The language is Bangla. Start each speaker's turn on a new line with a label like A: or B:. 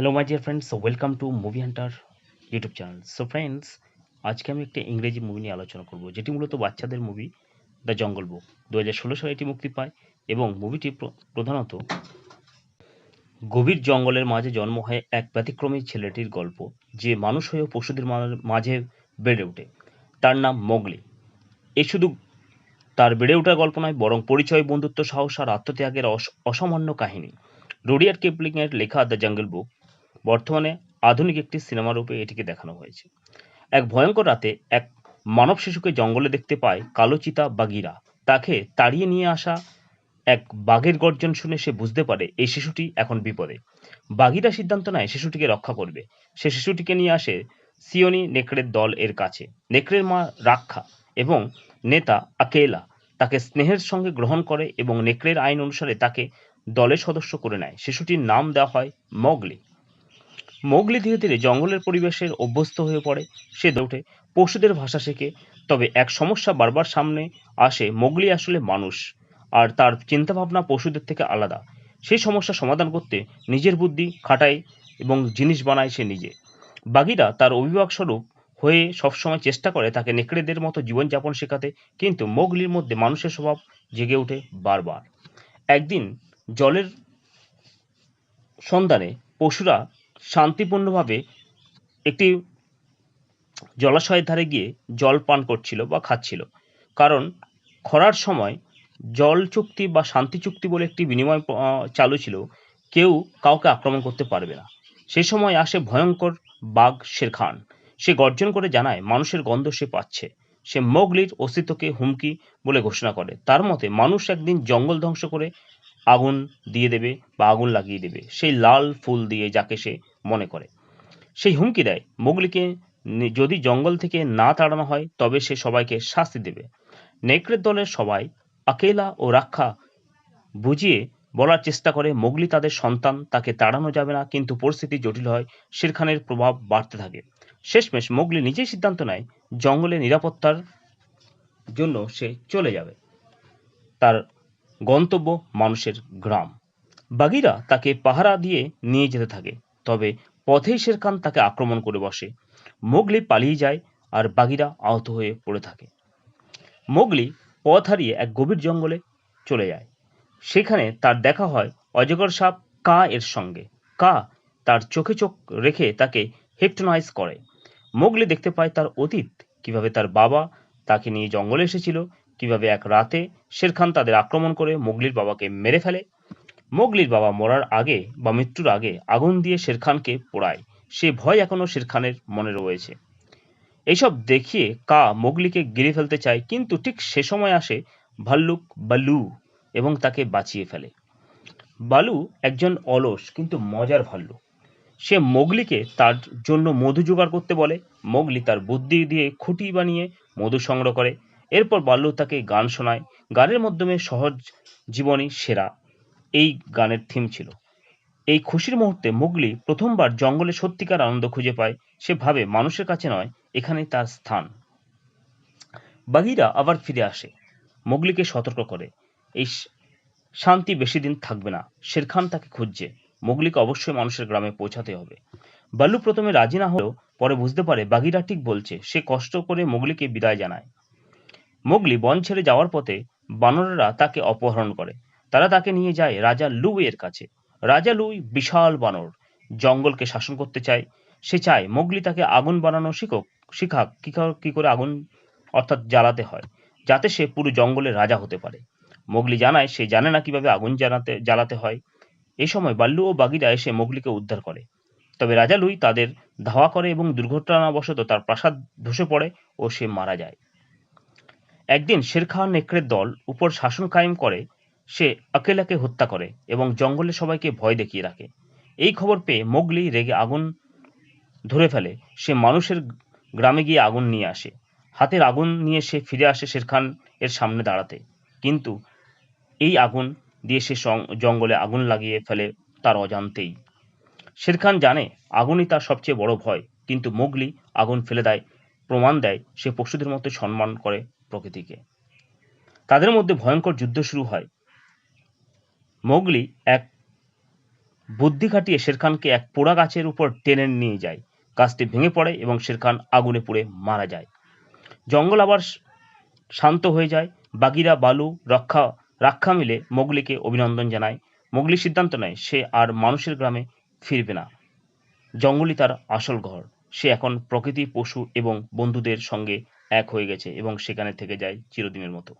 A: Hello my dear friends welcome to movie hunter YouTube channel so friends আজকে আমি একটা ইংরেজি মুভি নিয়ে আলোচনা করব, যেটি মূলত বাচ্চাদের মুভি দ্য জঙ্গল বুক দু হাজার ষোলো সালে এটি মুক্তি পায় এবং মুভিটি প্র- প্রধানত গভীর জঙ্গলের মাঝে জন্ম হয় এক ব্যতিক্রমী ছেলেটির গল্প, যে মানুষ হয়েও পশুদের মাঝে বেড়ে ওঠে। তার নাম মোগলি। এ শুধু তার বেড়ে ওঠার গল্প নয়, বরং পরিচয়, বন্ধুত্ব, সাহস আর আত্মত্যাগের অস- অসামান্য কাহিনী। রোডিয়ার কিপলিং এর লেখা দ্য জঙ্গল বুক বর্তমানে আধুনিক একটি সিনেমা রূপে এটিকে দেখানো হয়েছে। এক ভয়ঙ্কর রাতে এক মানব শিশুকে জঙ্গলে দেখতে পায় কালো চিতা বাগিরা তাকে তাড়িয়ে নিয়ে আসা এক বাঘের গর্জন শুনে সে বুঝতে পারে, এই শিশুটি এখন বিপদে। বাঘিরা সিদ্ধান্ত নেয় শিশুটিকে রক্ষা করবে। সে শিশুটিকে নিয়ে আসে সিওনি নেকড়ের দল এর কাছে। নেকড়ের মা রাক্ষা এবং নেতা আকেলা তাকে স্নেহের সঙ্গে গ্রহণ করে এবং নেকড়ের আইন অনুসারে তাকে দলের সদস্য করে নেয়। শিশুটির নাম দেওয়া হয় মগলি। মোগলি ধীরে ধীরে জঙ্গলের পরিবেশের অভ্যস্ত হয়ে পড়ে। সে ওঠে পশুদের ভাষা শেখে। তবে এক সমস্যা বারবার সামনে আসে, মোগলি আসলে মানুষ আর তার চিন্তাভাবনা পশুদের থেকে আলাদা। সেই সমস্যা সমাধান করতে নিজের বুদ্ধি খাটায় এবং জিনিস বানায় সে নিজে। বাগিরা তার অভিভাবক স্বরূপ হয়ে সবসময় চেষ্টা করে তাকে নেকড়েদের মতো জীবনযাপন শেখাতে, কিন্তু মোগলির মধ্যে মানুষের স্বভাব জেগে ওঠে বারবার। একদিন জলের সন্ধানে পশুরা শান্তিপূর্ণভাবে একটি জলাশয়ের ধারে গিয়ে জল পান করছিল বা খাচ্ছিল। কারণ খরার সময় জল চুক্তি বা শান্তি চুক্তি বলে একটি বিনিময় চালু ছিল, কেউ কাউকে আক্রমণ করতে পারবে না। সেই সময় আসে ভয়ঙ্কর বাঘ শের খান সে গর্জন করে জানায়, মানুষের গন্ধ সে পাচ্ছে। সে মোগলির অস্তিত্বকে হুমকি বলে ঘোষণা করে। তার মতে, মানুষ একদিন জঙ্গল ধ্বংস করে আগুন দিয়ে দেবে বা আগুন লাগিয়ে দেবে। সেই লাল ফুল দিয়ে যাকে সে মনে করে। সেই হুমকি দেয়। মোগলিকে যদি জঙ্গল থেকে না তাড়ানো হয়, তবে সে সবাইকে শাস্তি দেবে। নেকড়ের দলের সবাই আকেলা ও রাক্ষা বুঝিয়ে বলার চেষ্টা করে, মোগলি তাদের সন্তান তাকে তাড়ানো যাবে না, কিন্তু পরিস্থিতি জটিল হয় শের খানের প্রভাব বাড়তে থাকে। শেষমেশ মোগলি নিজেই সিদ্ধান্ত নেয়, জঙ্গলে নিরাপত্তার জন্য সে চলে যাবে। তার গন্তব্য মানুষের গ্রাম। বাগিরা তাকে পাহারা দিয়ে নিয়ে যেতে থাকে, তবে পথেই শের খান তাকে আক্রমণ করে বসে। মোগলি পালিয়ে যায় আর বাগিরা আহত হয়ে পড়ে থাকে। মোগলি পথ হারিয়ে এক গভীর জঙ্গলে চলে যায়। সেখানে তার দেখা হয় অজগর সাপ কা এর সঙ্গে। কা তার চোখে চোখ রেখে তাকে হিপটোনাইজ করে। মোগলি দেখতে পায় তার অতীত, কীভাবে তার বাবা তাকে নিয়ে জঙ্গলে এসেছিল কীভাবে এক রাতে শের খান তাদের আক্রমণ করে মোগলির বাবাকে মেরে ফেলে? মোগলির বাবা মরার আগে বা মৃত্যুর আগে আগুন দিয়ে শের খানকে পোড়ায়। সে ভয় এখনও শের খানের মনে রয়েছে। এইসব দেখিয়ে কা মোগলিকে গিরে ফেলতে চায়, কিন্তু ঠিক সে সময় আসে ভাল্লুক বালু এবং তাকে বাঁচিয়ে ফেলে। বালু একজন অলস কিন্তু মজার ভাল্লুক। সে মোগলিকে তার জন্য মধু জোগাড় করতে বলে। মোগলি তার বুদ্ধি দিয়ে খুঁটি বানিয়ে মধু সংগ্রহ করে। এরপর বাল্লু তাকে গান শোনায়। গানের মাধ্যমে সহজ জীবনী সেরা এই গানের থিম ছিল। এই খুশির মুহূর্তে মুগলি প্রথমবার জঙ্গলে সত্যিকার আনন্দ খুঁজে পায়। সে ভাবে মানুষের কাছে নয়, এখানে তার স্থান। বাঘিরা আবার ফিরে আসে। মুগলিকে সতর্ক করে এই শান্তি বেশি দিন থাকবে না, শেরখান তাকে খুঁজছে। মুগলিকে অবশ্যই মানুষের গ্রামে পৌঁছাতে হবে। বাল্লু প্রথমে রাজি না হলেও পরে বুঝতে পারে বাগিরা ঠিক বলছে, সে কষ্ট করে মুগলিকে বিদায় জানায়। মুগলি বন ছেড়ে যাওয়ার পথে বানরেরা তাকে অপহরণ করে। তারা তাকে নিয়ে যায় রাজা লুই এর কাছে। রাজা লুই বিশাল বানর। জঙ্গলকে শাসন করতে চায়। সে চায় মোগলি তাকে আগুন বানানো শিখুক, শিখাক, কি করে- আগুন, অর্থাৎ জ্বালাতে হয়, যাতে সে পুরো জঙ্গলের রাজা হতে পারে। মোগলি জানায় সে জানে না কীভাবে আগুন জ্বালাতে জ্বালাতে হয়। এই সময় বাল্লু ও বাগিরা এসে মোগলিকে উদ্ধার করে। তবে রাজা লুই তাদের ধাওয়া করে এবং দুর্ঘটনাবশত তার প্রাসাদ ধসে পড়ে ও সে মারা যায়। একদিন শের খান নেকড়ের দল উপর শাসন কায়েম করে, সে আকেলাকে হত্যা করে এবং জঙ্গলে সবাইকে ভয় দেখিয়ে রাখে। এই খবর পেয়ে মোগলি রেগে আগুন ধরে ফেলে। সে মানুষের গ্রামে গিয়ে আগুন নিয়ে আসে। হাতের আগুন নিয়ে সে ফিরে আসে শের খান এর সামনে দাঁড়াতে। কিন্তু এই আগুন দিয়ে সে জঙ্গলে আগুন লাগিয়ে ফেলে তার অজান্তেই। শের খান জানে আগুনই তার সবচেয়ে বড় ভয়, কিন্তু মোগলি আগুন ফেলে দেয়, প্রমাণ দেয় সে পশুদের মতো সম্মান করে প্রকৃতিকে। তাদের মধ্যে ভয়ঙ্কর যুদ্ধ শুরু হয়। মোগলি এক বুদ্ধি খাটিয়ে শেরখানকে এক পোড়া গাছের উপর টেনে নিয়ে যায়। গাছটি ভেঙে পড়ে এবং শেরখান আগুনে পুড়ে মারা যায়। জঙ্গল আবার শান্ত হয়ে যায়। বাগিরা, বালু, রক্ষা, রাক্ষা মিলে মোগলিকে অভিনন্দন জানায়। মোগলি সিদ্ধান্ত নেয়, সে আর মানুষের গ্রামে ফিরবে না। জঙ্গলই তার আসল ঘর। সে এখন প্রকৃতি, পশু এবং বন্ধুদের সঙ্গে এক হয়ে গেছে এবং সেখানে থেকে যায় চিরদিনের মতো।